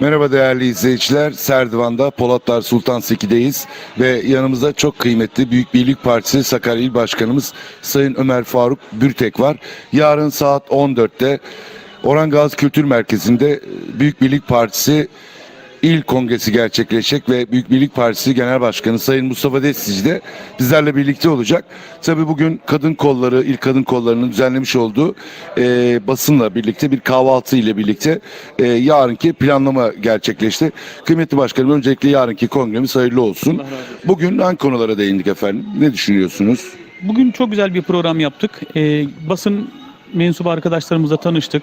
Merhaba değerli izleyiciler. Serdivan'da Polatlar Sultan Seki'deyiz ve yanımızda çok kıymetli Büyük Birlik Partisi Sakarya İl Başkanımız Sayın Ömer Faruk Bürtek var. Yarın saat 14'te Orhan Gazi Kültür Merkezi'nde Büyük Birlik Partisi İl Kongresi gerçekleşecek ve Büyük Birlik Partisi Genel Başkanı Sayın Mustafa Destici de bizlerle birlikte olacak. Tabii bugün kadın kolları, İl Kadın Kolları'nın düzenlemiş olduğu e, basınla birlikte bir kahvaltı ile birlikte e, yarınki planlama gerçekleşti. Kıymetli Başkanım öncelikle yarınki kongremiz hayırlı olsun. Bugün hangi konulara değindik efendim? Ne düşünüyorsunuz? Bugün çok güzel bir program yaptık. Ee, basın mensubu arkadaşlarımızla tanıştık.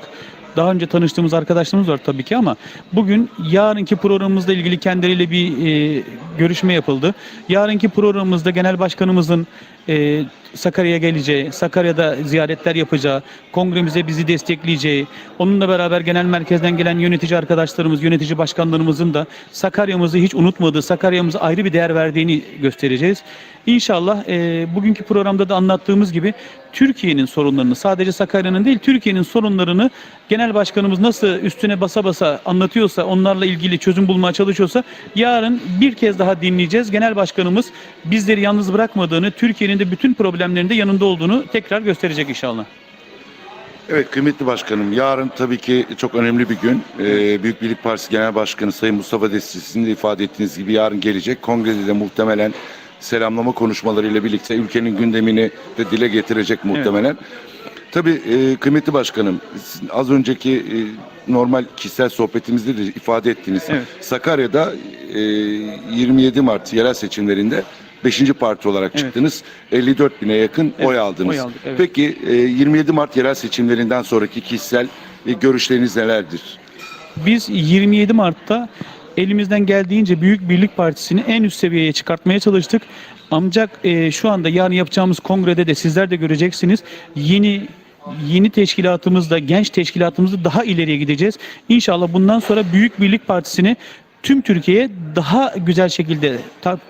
Daha önce tanıştığımız arkadaşlarımız var tabii ki ama bugün yarınki programımızla ilgili kendileriyle bir e, görüşme yapıldı. Yarınki programımızda genel başkanımızın e, Sakarya'ya geleceği, Sakarya'da ziyaretler yapacağı, kongremize bizi destekleyeceği, onunla beraber genel merkezden gelen yönetici arkadaşlarımız, yönetici başkanlarımızın da Sakarya'mızı hiç unutmadığı, Sakarya'mıza ayrı bir değer verdiğini göstereceğiz. İnşallah e, bugünkü programda da anlattığımız gibi Türkiye'nin sorunlarını, sadece Sakarya'nın değil Türkiye'nin sorunlarını genel başkanımız nasıl üstüne basa basa anlatıyorsa, onlarla ilgili çözüm bulmaya çalışıyorsa yarın bir kez daha dinleyeceğiz. Genel başkanımız bizleri yalnız bırakmadığını, Türkiye'nin de bütün problemlerinde yanında olduğunu tekrar gösterecek inşallah. Evet kıymetli başkanım yarın tabii ki çok önemli bir gün. Ee, Büyük Birlik Partisi Genel Başkanı Sayın Mustafa Destici'nin de ifade ettiğiniz gibi yarın gelecek. Kongrede de muhtemelen selamlama konuşmalarıyla birlikte ülkenin gündemini de dile getirecek muhtemelen. Tabii e, kıymetli başkanım az önceki e, normal kişisel sohbetimizde de ifade ettiğiniz Evet. Sakarya'da e, 27 Mart yerel seçimlerinde 5. parti olarak Evet. çıktınız. 54 bine yakın Evet, oy aldınız. oy aldık, evet. Peki e, 27 Mart yerel seçimlerinden sonraki kişisel e, görüşleriniz nelerdir? Biz 27 Mart'ta elimizden geldiğince Büyük Birlik Partisi'ni en üst seviyeye çıkartmaya çalıştık. Ancak e, şu anda yarın yapacağımız kongrede de sizler de göreceksiniz. Yeni yeni teşkilatımızda, genç teşkilatımızda daha ileriye gideceğiz. İnşallah bundan sonra Büyük Birlik Partisi'ni tüm Türkiye'ye daha güzel şekilde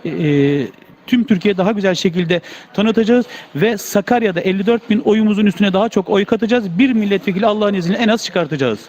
e, tüm Türkiye daha güzel şekilde tanıtacağız ve Sakarya'da 54 bin oyumuzun üstüne daha çok oy katacağız. Bir milletvekili Allah'ın izniyle en az çıkartacağız.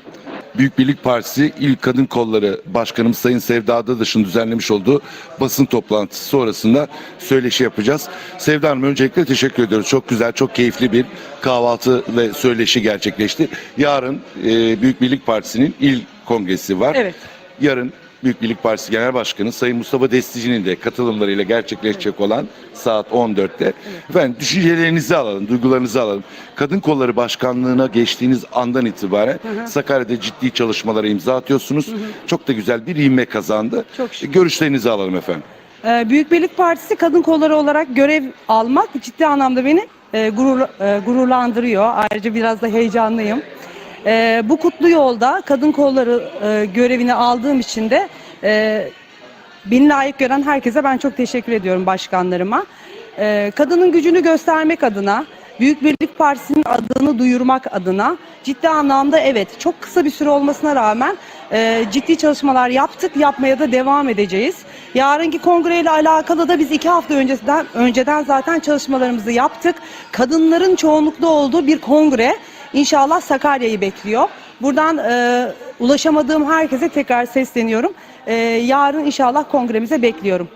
Büyük Birlik Partisi İl Kadın Kolları Başkanım Sayın Sevda Dadaş'ın düzenlemiş olduğu basın toplantısı sonrasında söyleşi yapacağız. Sevda Hanım öncelikle teşekkür ediyoruz. Çok güzel, çok keyifli bir kahvaltı ve söyleşi gerçekleşti. Yarın e, Büyük Birlik Partisi'nin il kongresi var. Evet. Yarın Büyük Birlik Partisi Genel Başkanı Sayın Mustafa Destici'nin de katılımlarıyla gerçekleşecek olan saat 14'te. Efendim düşüncelerinizi alalım, duygularınızı alalım. Kadın Kolları Başkanlığı'na geçtiğiniz andan itibaren Sakarya'da ciddi çalışmalara imza atıyorsunuz. Çok da güzel bir ivme kazandı. Şükür. Görüşlerinizi alalım efendim. Ee, Büyük Birlik Partisi kadın kolları olarak görev almak ciddi anlamda beni e, gurur, e, gururlandırıyor. Ayrıca biraz da heyecanlıyım. Ee, bu kutlu yolda kadın kolları e, görevini aldığım için de e, beni layık gören herkese ben çok teşekkür ediyorum başkanlarıma. Ee, kadının gücünü göstermek adına, Büyük Birlik Partisi'nin adını duyurmak adına ciddi anlamda evet çok kısa bir süre olmasına rağmen e, ciddi çalışmalar yaptık, yapmaya da devam edeceğiz. Yarınki kongreyle alakalı da biz iki hafta öncesinden önceden zaten çalışmalarımızı yaptık. Kadınların çoğunluklu olduğu bir kongre inşallah Sakarya'yı bekliyor. Buradan e, ulaşamadığım herkese tekrar sesleniyorum. E, yarın inşallah kongremize bekliyorum.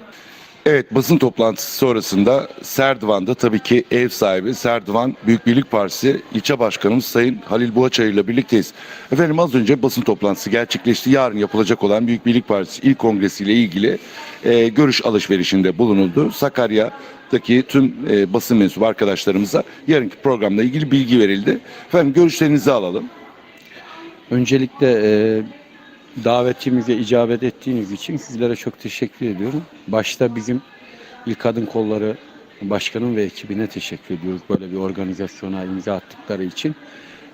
Evet basın toplantısı sonrasında Serdivan'da tabii ki ev sahibi Serdivan Büyük Birlik Partisi ilçe başkanımız Sayın Halil Boğaçayır ile birlikteyiz. Efendim az önce basın toplantısı gerçekleşti. Yarın yapılacak olan Büyük Birlik Partisi İl Kongresi ile ilgili e, görüş alışverişinde bulunuldu. Sakarya'daki tüm e, basın mensubu arkadaşlarımıza yarınki programla ilgili bilgi verildi. Efendim görüşlerinizi alalım. Öncelikle e, davetimize icabet ettiğiniz için sizlere çok teşekkür ediyorum. Başta bizim İl Kadın Kolları Başkanım ve ekibine teşekkür ediyoruz böyle bir organizasyona imza attıkları için.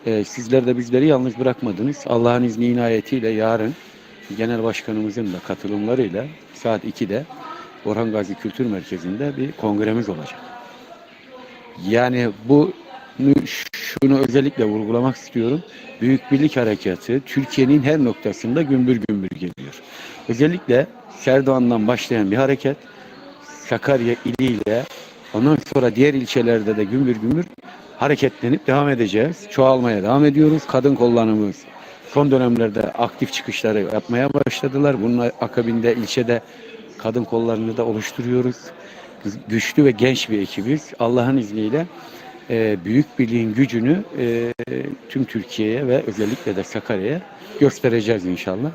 E, sizler de bizleri yalnız bırakmadınız. Allah'ın izni inayetiyle yarın Genel Başkanımızın da katılımlarıyla saat 2'de Orhan Gazi Kültür Merkezi'nde bir kongremiz olacak. Yani bu şunu özellikle vurgulamak istiyorum. Büyük Birlik Harekatı Türkiye'nin her noktasında gümbür gümbür geliyor. Özellikle Serdoğan'dan başlayan bir hareket Sakarya iliyle ondan sonra diğer ilçelerde de gümbür gümbür hareketlenip devam edeceğiz. Çoğalmaya devam ediyoruz. Kadın kollarımız son dönemlerde aktif çıkışları yapmaya başladılar. Bunun akabinde ilçede kadın kollarını da oluşturuyoruz. Güçlü ve genç bir ekibiz. Allah'ın izniyle e, büyük birliğin gücünü e, tüm Türkiye'ye ve özellikle de Sakarya'ya göstereceğiz inşallah.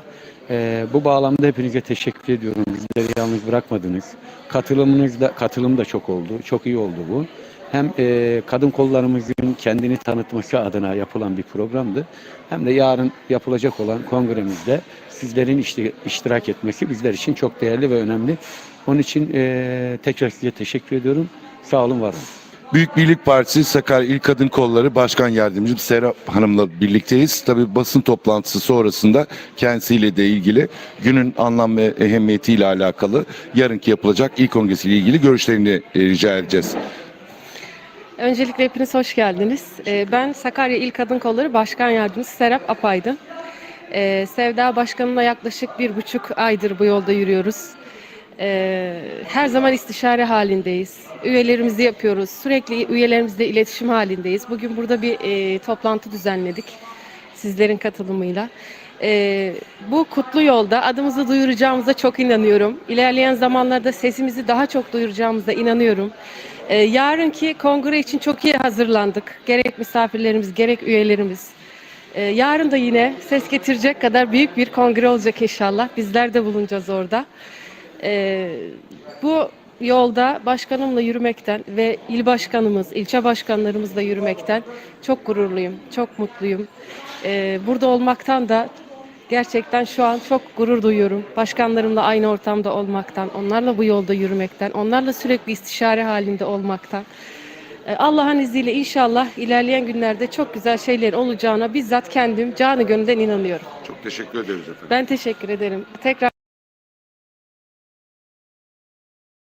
E, bu bağlamda hepinize teşekkür ediyorum. Bizleri yalnız bırakmadınız. Katılımınız da, katılım da çok oldu. Çok iyi oldu bu. Hem e, kadın kollarımızın kendini tanıtması adına yapılan bir programdı. Hem de yarın yapılacak olan kongremizde sizlerin işte iştirak etmesi bizler için çok değerli ve önemli. Onun için e, tekrar size teşekkür ediyorum. Sağ olun, var olun. Büyük Birlik Partisi Sakarya İl Kadın Kolları Başkan Yardımcım Serap Hanım'la birlikteyiz. Tabii basın toplantısı sonrasında kendisiyle de ilgili günün anlam ve ehemmiyetiyle alakalı yarınki yapılacak ilk kongresiyle ilgili görüşlerini e, rica edeceğiz. Öncelikle hepiniz hoş geldiniz. Ee, Ben Sakarya İl Kadın Kolları Başkan Yardımcısı Serap Apaydın. Ee, Sevda Başkanımla yaklaşık bir buçuk aydır bu yolda yürüyoruz. Ee, Her zaman istişare halindeyiz. Üyelerimizi yapıyoruz. Sürekli üyelerimizle iletişim halindeyiz. Bugün burada bir e, toplantı düzenledik sizlerin katılımıyla. Ee, bu kutlu yolda adımızı duyuracağımıza çok inanıyorum. İlerleyen zamanlarda sesimizi daha çok duyuracağımıza inanıyorum. Ee, yarınki kongre için çok iyi hazırlandık. Gerek misafirlerimiz, gerek üyelerimiz. Ee, yarın da yine ses getirecek kadar büyük bir kongre olacak inşallah. Bizler de bulunacağız orada. Ee, bu yolda başkanımla yürümekten ve il başkanımız, ilçe başkanlarımızla yürümekten çok gururluyum, çok mutluyum. Ee, burada olmaktan da gerçekten şu an çok gurur duyuyorum. Başkanlarımla aynı ortamda olmaktan, onlarla bu yolda yürümekten, onlarla sürekli istişare halinde olmaktan. Ee, Allah'ın izniyle inşallah ilerleyen günlerde çok güzel şeyler olacağına bizzat kendim canı gönülden inanıyorum. Çok teşekkür ederiz efendim. Ben teşekkür ederim. Tekrar